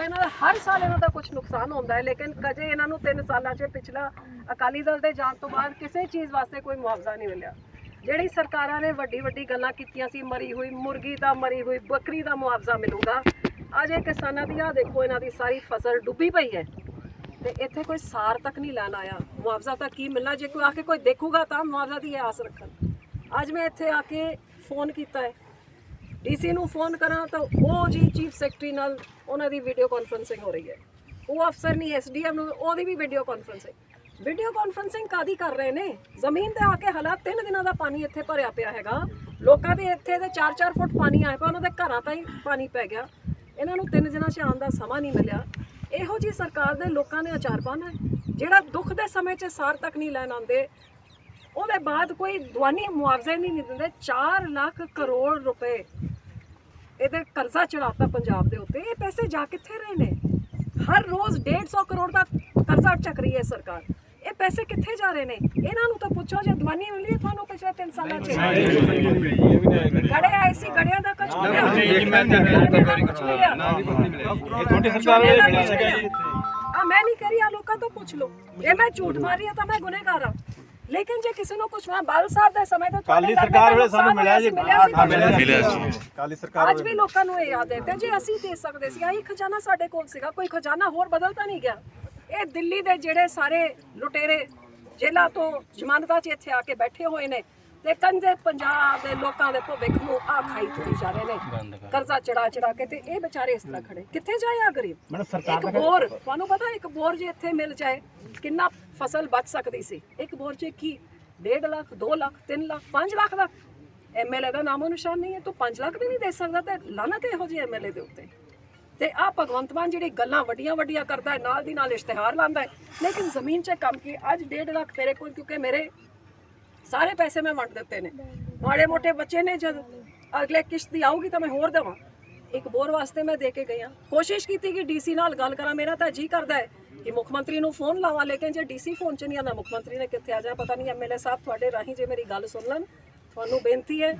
ਦੇਖੋ ਇਹਨਾਂ ਦਾ ਹਰ ਸਾਲ ਇਹਨਾਂ ਦਾ ਕੁਝ ਨੁਕਸਾਨ ਹੁੰਦਾ ਹੈ, ਲੇਕਿਨ ਕਦੇ ਇਹਨਾਂ ਨੂੰ 3 ਸਾਲਾਂ 'ਚ ਪਿਛਲਾ ਅਕਾਲੀ ਦਲ ਦੇ ਜਾਣ ਤੋਂ ਬਾਅਦ ਕਿਸੇ ਚੀਜ਼ ਵਾਸਤੇ ਕੋਈ ਮੁਆਵਜ਼ਾ ਨਹੀਂ ਮਿਲਿਆ। ਜਿਹੜੀ ਸਰਕਾਰਾਂ ਨੇ ਵੱਡੀ ਵੱਡੀ ਗੱਲਾਂ ਕੀਤੀਆਂ ਸੀ, ਮਰੀ ਹੋਈ ਮੁਰਗੀ ਦਾ, ਮਰੀ ਹੋਈ ਬੱਕਰੀ ਦਾ ਮੁਆਵਜ਼ਾ ਮਿਲੂਗਾ। ਅੱਜ ਇਹ ਕਿਸਾਨਾਂ ਦੀ ਆ ਦੇਖੋ ਇਹਨਾਂ ਦੀ ਸਾਰੀ ਫਸਲ ਡੁੱਬੀ ਪਈ ਹੈ। ਤੇ ਇੱਥੇ ਕੋਈ ਸਾਰ ਤੱਕ ਨਹੀਂ ਲੈਣ ਆਇਆ। ਮੁਆਵਜ਼ਾ ਤਾਂ ਕੀ ਮਿਲਣਾ? ਜੇ ਕੋਈ ਆ ਕੇ ਕੋਈ ਦੇਖੂਗਾ ਤਾਂ ਮੁਆਵਜ਼ਾ ਦੀ ਆਸ ਰੱਖਣ। ਅੱਜ ਮੈਂ ਇੱਥੇ ਆ ਕੇ ਫੋਨ ਕੀਤਾ ਹੈ। ਡੀਸੀ ਨੂੰ ਫੋਨ ਕਰਾਂ ਤਾਂ ਉਹ ਜੀ ਚੀਫ ਸੈਕਟਰੀ ਨਾਲ ਉਹਨਾਂ ਦੀ ਵੀਡੀਓ ਕਾਨਫਰੰਸਿੰਗ ਹੋ ਰਹੀ ਹੈ। ਉਹ ਅਫਸਰ ਨਹੀਂ, ਐਸਡੀਐਮ ਨੂੰ ਉਹਦੀ ਵੀ ਵੀਡੀਓ ਕਾਨਫਰੰਸਿੰਗ। ਵੀਡੀਓ ਕਾਨਫਰੰਸਿੰਗ ਕਾਦੀ ਕਰ ਰਹੇ ਨੇ? ਜ਼ਮੀਨ ਤੇ ਆ ਕੇ ਹਾਲਾਤ ਤਿੰਨ ਦਿਨਾਂ ਦਾ ਪਾਣੀ ਇੱਥੇ ਭਰਿਆ ਪਿਆ ਹੈਗਾ। ਲੋਕਾਂ ਦੇ ਇੱਥੇ ਦੇ 4-4 ਫੁੱਟ ਪਾਣੀ ਆਇਆ ਪਿਆ, ਉਹਨਾਂ ਦੇ ਘਰਾਂ ਤਾਂ ਹੀ ਪਾਣੀ ਪੈ ਗਿਆ। ਇਹਨਾਂ ਨੂੰ ਤਿੰਨ ਦਿਨਾਂ 'ਚ ਆਉਣ ਦਾ ਸਮਾਂ ਨਹੀਂ ਮਿਲਿਆ। ਇਹੋ ਜੀ ਸਰਕਾਰ ਦੇ ਲੋਕਾਂ ਨੇ ਆਚਾਰ ਪਾਣਾ ਜਿਹੜਾ ਦੁੱਖ ਦੇ ਸਮੇਂ 'ਚ ਸਾਰ ਤੱਕ ਨਹੀਂ ਲੈਣ ਆਉਂਦੇ, ਉਹਦੇ ਬਾਅਦ ਕੋਈ ਦਵਾਨੀ ਮੁਆਵਜ਼ੇ ਨਹੀਂ ਦਿੰਦੇ। 4 ਲੱਖ ਕਰੋੜ ਰੁਪਏ ਇਹਦੇ ਕਰਜ਼ਾ ਚੜਾਤਾ ਪੰਜਾਬ ਦੇ ਉੱਤੇ। ਇਹ ਪੈਸੇ ਜਾ ਕਿੱਥੇ ਰਹੇ ਨੇ? ਹਰ ਰੋਜ਼ 150 ਕਰੋੜ ਦਾ ਕਰਜ਼ਾ ਚੱਕ ਰਹੀ ਹੈ ਸਰਕਾਰ। ਇਹ ਪੈਸੇ ਕਿੱਥੇ ਜਾ ਰਹੇ ਨੇ? ਇਹਨਾਂ ਨੂੰ ਤਾਂ ਪੁੱਛੋ ਜੇ ਦਵਾਨੀ ਮਿਲੀ ਹੈ ਤੁਹਾਨੂੰ ਪਿਛਲੇ 3 ਸਾਲਾਂ 'ਚ। ਗੜੇ ਆਏ ਸੀ ਗੜਿਆਂ ਦਾ ਕੁਝ ਮਿਲਿਆ? ਕੁਛ ਮਿਲਿਆ? ਇਹ ਤੁਹਾਡੀ ਸਰਕਾਰ ਵੇਲੇ ਮਿਲਿਆ ਸੀਗਾ ਜੀ ਆ ਮੈਂ ਨਹੀਂ ਕਰੀ ਆ ਲੋਕਾਂ ਤੋਂ ਪੁੱਛ ਲਓ। ਜੇ ਮੈਂ ਝੂਠ ਮਾਰੀ ਆ ਤਾਂ ਮੈਂ ਗੁਨੇਗਾਰ ਆ ਲੇਕਿਨ ਜੇ ਕਿਸੇ ਨੂੰ ਕੁਝ ਬਾਲ ਸਾਹਿਬ ਦੇ ਸਮੇਂ ਤੋਂ ਕਾਲੀ ਸਰਕਾਰ ਵੇਲੇ ਸਾਨੂੰ ਮਿਲਿਆ ਜੀ। ਮਿਲਿਆ ਸੀ ਕਾਲੀ ਸਰਕਾਰ ਅੱਜ ਵੀ ਲੋਕਾਂ ਨੂੰ ਇਹ ਯਾਦ ਹੈ ਤੇ ਜੇ ਅਸੀਂ ਦੇ ਸਕਦੇ ਸੀ ਆਹੀ ਖਜ਼ਾਨਾ ਸਾਡੇ ਕੋਲ ਸੀਗਾ ਕੋਈ ਖਜ਼ਾਨਾ ਹੋਰ ਬਦਲਤਾ ਨਹੀਂ ਗਿਆ। ਇਹ ਦਿੱਲੀ ਦੇ ਜਿਹੜੇ ਸਾਰੇ ਲੁਟੇਰੇ ਜੇਲ੍ਹਾਂ ਤੋਂ ਜ਼ਮਾਨਤਾਂ 'ਚ ਇੱਥੇ ਆ ਕੇ ਬੈਠੇ ਹੋਏ ਨੇ ਤੇ ਕੰਦੇ ਪੰਜਾਬ ਦੇ ਲੋਕਾਂ ਦੇ ਭਵਿੱਖ ਨੂੰ ਆ ਖਾਈ ਤੁਰੀ ਜਾ ਰਹੇ ਨੇ। ਕਰਜ਼ਾ ਚੜਾ ਚੜਾ ਕੇ ਤੇ ਇਹ ਵਿਚਾਰੇ ਇਸ ਤਰ੍ਹਾਂ ਖੜੇ। ਕਿੱਥੇ ਜਾਏ ਆ ਗਰੀਬ? ਮੈਡਮ ਸਰਕਾਰ ਇੱਕ ਬੋਰ ਤੁਹਾਨੂੰ ਪਤਾ ਇੱਕ ਬੋਰ ਜੇ ਇੱਥੇ ਮਿਲ ਜਾਏ ਕਿੰਨਾ ਫਸਲ ਬਚ ਸਕਦੀ ਸੀ? ਇੱਕ ਬੋਰ 'ਚ ਕੀ? 1.5 ਲੱਖ 2 ਲੱਖ 3 ਲੱਖ 5 ਲੱਖ ਦਾ? ਐਮਐਲਏ ਦਾ ਨਾਮੋ ਨਿਸ਼ਾਨ ਨਹੀਂ ਹੈ ਤੂੰ 5 ਲੱਖ ਵੀ ਨਹੀਂ ਦੇ ਸਕਦਾ ਤੇ ਲਾਨਤ ਇਹੋ ਜਿਹੇ ਐਮਐਲਏ ਦੇ ਉੱਤੇ? ਤੇ ਆ ਭਗਵੰਤ ਮਾਨ ਜਿਹੜੀ ਗੱਲਾਂ ਵੱਡੀਆਂ ਵੱਡੀਆਂ ਕਰਦਾ ਹੈ ਨਾਲ ਦੀ ਨਾਲ ਇਸ਼ਤਿਹਾਰ ਲਾਉਂਦਾ ਹੈ ਲੇਕਿਨ ਜ਼ਮੀਨ 'ਚ ਕੰਮ ਕੀ ਅੱਜ 1.5 ਲੱਖ ਮੇਰੇ ਕੋਲ ਕਿਉਂਕਿ ਮੇਰੇ ਸਾਰੇ ਪੈਸੇ ਮੈਂ ਵੰਡ ਦਿੱਤੇ ਨੇ। ਮਾੜੇ ਮੋਟੇ ਬੱਚੇ ਨੇ ਜਦ ਅਗਲੇ ਕਿਸ਼ਤ ਦੀ ਆਊਗੀ ਤਾਂ ਮੈਂ ਹੋਰ ਦੇਵਾਂ। ਇੱਕ ਬੋਰ ਵਾਸਤੇ ਮੈਂ ਦੇ ਕੇ ਗਈ ਹਾਂ। ਕੋਸ਼ਿਸ਼ ਕੀਤੀ ਕਿ ਡੀਸੀ ਨਾਲ ਗੱਲ ਕਰਾਂ। ਮੇਰਾ ਤਾਂ ਜੀ ਕਰਦਾ ਹੈ ਕਿ ਮੁੱਖ ਮੰਤਰੀ ਨੂੰ ਫੋਨ ਲਾਵਾਂ ਲੇਕਿਨ ਜੇ ਡੀਸੀ ਫੋਨ 'ਚ ਨਹੀਂ ਆਉਂਦਾ ਮੁੱਖ ਮੰਤਰੀ ਨੇ ਕਿੱਥੇ ਆ ਜਾ ਪਤਾ ਨਹੀਂ ਐਮਐਲਏ ਸਾਹਿਬ ਤੁਹਾਡੇ ਰਾਹੀਂ ਜੇ ਮੇਰੀ ਗੱਲ ਸੁਣ ਲੈਣ। ਤੁਹਾਨੂੰ ਬੇਨਤੀ ਹੈ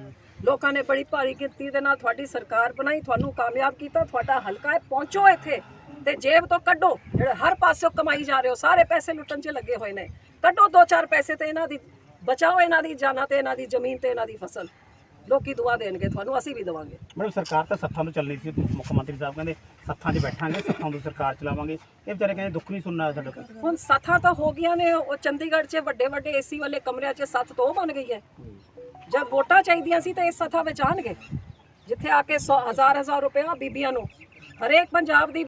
ਲੋਕਾਂ ਨੇ ਬੜੀ ਭਾਰੀ ਗਿਣਤੀ ਦੇ ਨਾਲ ਤੁਹਾਡੀ ਸਰਕਾਰ ਬਣਾਈ ਤੁਹਾਨੂੰ ਕਾਮਯਾਬ ਕੀਤਾ ਤੁਹਾਡਾ ਹਲਕਾ ਹੈ ਪਹੁੰਚੋ ਇੱਥੇ ਤੇ ਜੇਬ ਤੋਂ ਕੱਢੋ। ਜਿਹੜੇ ਹਰ ਪਾਸਿਓਂ ਕਮਾਈ ਜਾ ਰਹੇ ਹੋ ਸਾਰੇ ਪੈਸੇ ਲੁੱਟਣ 'ਚ ਲੱਗੇ ਹੋਏ ਨੇ। ਕੱਢੋ ਦੋ ਚਾਰ ਪੈਸੇ ਤੇ ਇਹਨਾਂ ਦੀ ਬਚਾਓ ਇਹਨਾਂ ਦੀ ਜਾਨਾਂ ਤੇ ਇਹਨਾਂ ਦੀ ਜ਼ਮੀਨ ਤੇ ਇਹਨਾਂ ਦੀ ਫਸਲ। ਲੋਕੀ ਦੁਆ ਦੇਣਗੇ ਤੁਹਾਨੂੰ ਅਸੀਂ ਵੀ ਦੇਵਾਂਗੇ। ਮੈਡਮ ਸਰਕਾਰ ਤਾਂ ਸੱਥਾਂ ਤੋਂ ਚੱਲਣੀ ਸੀ ਮੁੱਖ ਮੰਤਰੀ ਸਾਹਿਬ ਕਹਿੰਦੇ ਸੱਥਾਂ 'ਚ ਬੈਠਾਂਗੇ ਸੱਥਾਂ ਤੋਂ ਸਰਕਾਰ ਚਲਾਵਾਂਗੇ। ਇਹ ਵਿਚਾਰੇ ਕਹਿੰਦੇ ਦੁੱਖ ਨਹੀਂ ਸੁਣਨਾ ਸਾਡੇ ਹੁਣ ਸੱਥਾਂ ਤਾਂ ਹੋ ਗਈਆਂ ਨੇ ਉਹ ਚੰਡੀਗੜ੍ਹ 'ਚ ਵੱਡੇ ਵੱਡੇ ਏਸੀ ਵਾਲੇ ਕਮਰਿਆਂ 'ਚ ਸੱਥ ਤੋਂ ਬਣ ਗਈ ਹੈ। ਜਦ ਵੋਟਾਂ ਚਾਹੀਦੀਆਂ ਸੀ ਤਾਂ ਇਸ ਸੱਥਾਂ ਵਿੱਚ ਆਣਗੇ ਜਿੱਥੇ ਆ ਕੇ 100 ਹਜ਼ਾਰ ਹਜ਼ਾਰ ਰੁਪਏ ਬੀਬੀਆਂ ਨੂੰ ਹਰੇਕ ਪੰਜਾਬ ਦੀ